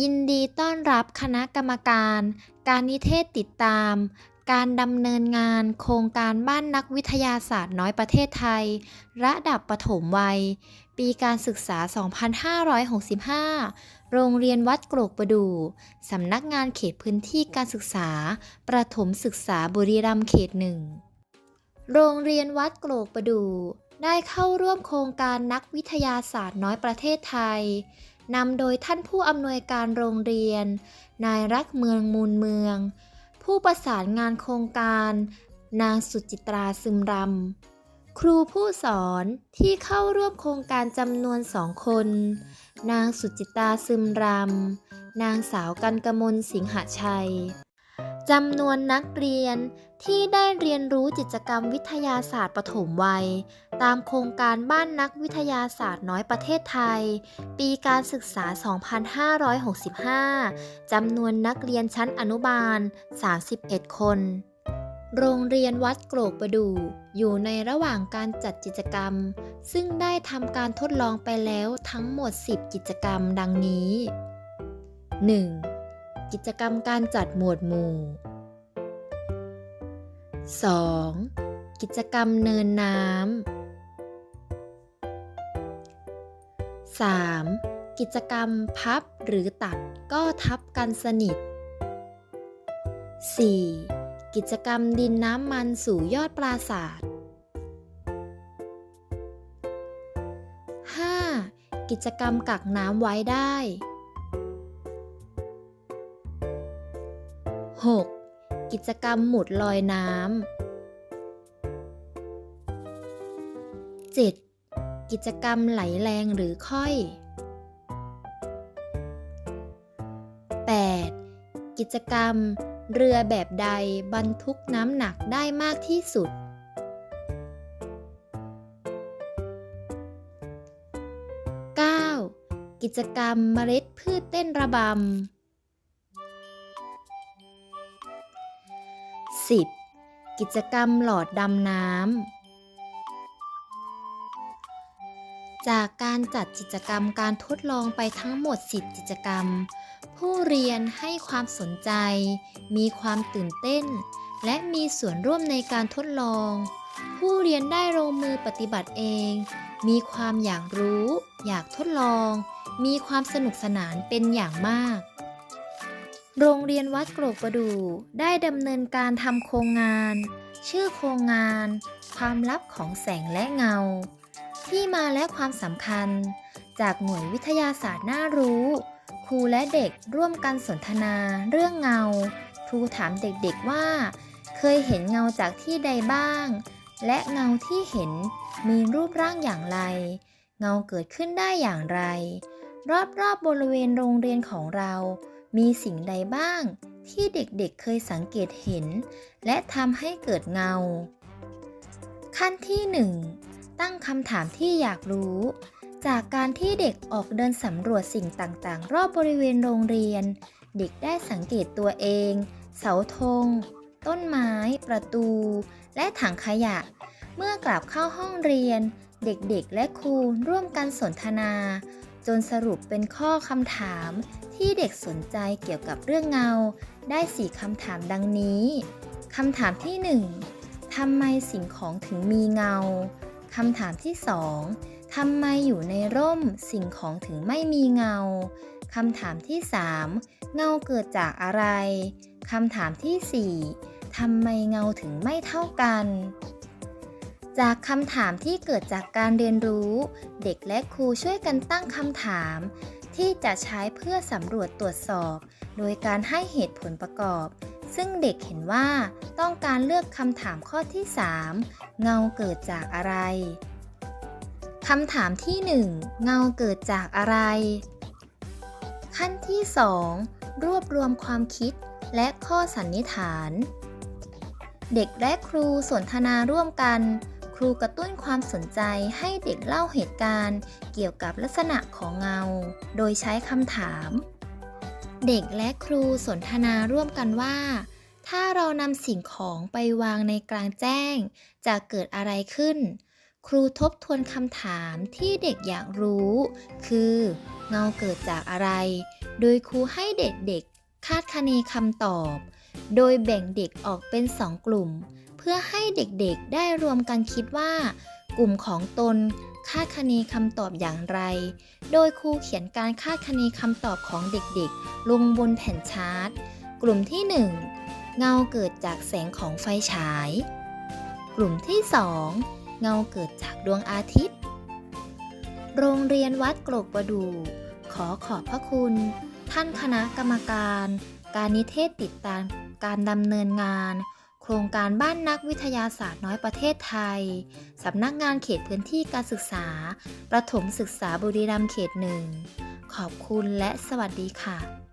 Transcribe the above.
ยินดีต้อนรับคณะกรรมการ การนิเทศติดตาม การดำเนินงานโครงการบ้านนักวิทยาศาสตร์น้อยประเทศไทย ระดับประถมวัย ปีการศึกษา 2565 โรงเรียนวัดโกรกประดู่สำนักงานเขตพื้นที่การศึกษา ประถมศึกษาบุรีรัมย์เขตหนึ่ง โรงเรียนวัดโกรกประดู่ได้เข้าร่วมโครงการนักวิทยาศาสตร์น้อยประเทศไทย นำโดยท่านผู้อำนวยการโรงเรียน นายรักเมืองมูลเมือง ผู้ประสานงานโครงการ นางสุจิตราซึมรำ ครูผู้สอนที่เข้าร่วมโครงการจำนวนสองคน นางสุจิตราซึมรำ นางสาวกันกมลสิงหชัย จำนวนนักเรียนที่ได้เรียนรู้กิจกรรมวิทยาศาสตร์ปฐมวัย ตามโครงการบ้านนักวิทยาศาสตร์น้อยประเทศไทย ปีการศึกษา 2565 จำนวนนักเรียนชั้นอนุบาล 31 คน โรงเรียนวัดโกรกประดู่อยู่ในระหว่างการจัดกิจกรรม ซึ่งได้ทำการทดลองไปแล้วทั้งหมด 10 กิจกรรมดังนี้ 1. กิจกรรมการจัดหมวดหมู่ 2. กิจกรรมเนินน้ำ 3. กิจกรรมพับหรือตัดก็ทับกันสนิท 4. กิจกรรมดินน้ำมันสู่ยอดปราศาสตร์ 5. กิจกรรมกักน้ำไว้ได้ 6. กิจกรรมหมุดลอยน้ำ 7. กิจกรรมไหลแรงหรือค่อย 8. กิจกรรมเรือแบบใดบรรทุกน้ำหนักได้มากที่สุด 9. กิจกรรมเมล็ดพืชเต้นระบำ 10. กิจกรรมหลอดดำน้ำ จากการจัดกิจกรรมการทดลองไปทั้งหมด 10 กิจกรรม ผู้เรียนให้ความสนใจ มีความตื่นเต้น และมีส่วนร่วมในการทดลอง ผู้เรียนได้ลงมือปฏิบัติเอง มีความอยากรู้ อยากทดลอง มีความสนุกสนานเป็นอย่างมาก โรงเรียนวัดโกรกประดู่ได้ดำเนินการทำโครงงาน ชื่อโครงงาน ความลับของแสงและเงา ที่มาและความสำคัญ จากหน่วยวิทยาศาสตร์น่ารู้ ครูและเด็กร่วมกันสนทนาเรื่องเงา ครูถามเด็กๆว่า เคยเห็นเงาจากที่ใดบ้าง และเงาที่เห็นมีรูปร่างอย่างไร เงาเกิดขึ้นได้อย่างไร รอบๆบบริเวณโรงเรียนของเรา มีสิ่งใดบ้าง ที่เด็กๆเคยสังเกตเห็น และทำให้เกิดเงา ขั้นที่ 1 ตั้งคำถามที่อยากรู้ จากการที่เด็กออกเดินสำรวจสิ่งต่างๆ รอบบริเวณโรงเรียน เด็กได้สังเกตตัวเอง เสาธง ต้นไม้ ประตู และถังขยะ เมื่อกลับเข้าห้องเรียน เด็กๆ และครูร่วมกันสนทนา จนสรุปเป็นข้อคำถามที่เด็กสนใจเกี่ยวกับเรื่องเงา ได้สี่คำถามดังนี้คำถามที่ 1. ทำไมสิ่งของถึงมีเงาคำถามที่ 2. ทำไมอยู่ในร่มสิ่งของถึงไม่มีเงาคำถามที่ 3. เงาเกิดจากอะไรคำถามที่ 4. ทำไมเงาถึงไม่เท่ากัน จากคำถามที่เกิดจากการเรียนรู้ เด็กและครูช่วยกันตั้งคำถาม ที่จะใช้เพื่อสำรวจตรวจสอบ โดยการให้เหตุผลประกอบ ซึ่งเด็กเห็นว่าต้องการเลือกคำถามข้อที่ 3 เงาเกิดจากอะไรคำถามที่ 1 เงาเกิดจากอะไร ขั้นที่ 2 รวบรวมความคิดและข้อสันนิษฐาน เด็กและครูสนทนาร่วมกัน ครูกระตุ้นความสนใจให้เด็กเล่าเหตุการณ์ เกี่ยวกับลักษณะของเงา โดยใช้คำถาม เด็กและครูสนทนาร่วมกันว่า ถ้าเรานำสิ่งของไปวางในกลางแจ้ง จะเกิดอะไรขึ้น ครูทบทวนคำถามที่เด็กอยากรู้ คือ เงาเกิดจากอะไร โดยครูให้เด็กๆคาดคะเนคำตอบ โดยแบ่งเด็กออกเป็นสองกลุ่ม พื่อให้เด็กๆได้รวมกันคิดว่า กลุ่มของตนคาดคะเนคำตอบอย่างไร โดยครูเขียนการคาดคะเนคำตอบของเด็กๆ ลงบนแผ่นชาร์ต กลุ่มที่ 1 เงาเกิดจากแสงของไฟฉาย กลุ่มที่ 2 เงาเกิดจากดวงอาทิตย์ โรงเรียนวัดกรกประดูขอขอบพระคุณ ท่านคณะกรรมการ การนิเทศติดตามการดำเนินงาน โครงการบ้านนักวิทยาศาสตร์น้อยประเทศไทย สำนักงานเขตพื้นที่การศึกษา ประถมศึกษาบุรีรัมย์เขตหนึ่ง ขอบคุณและสวัสดีค่ะ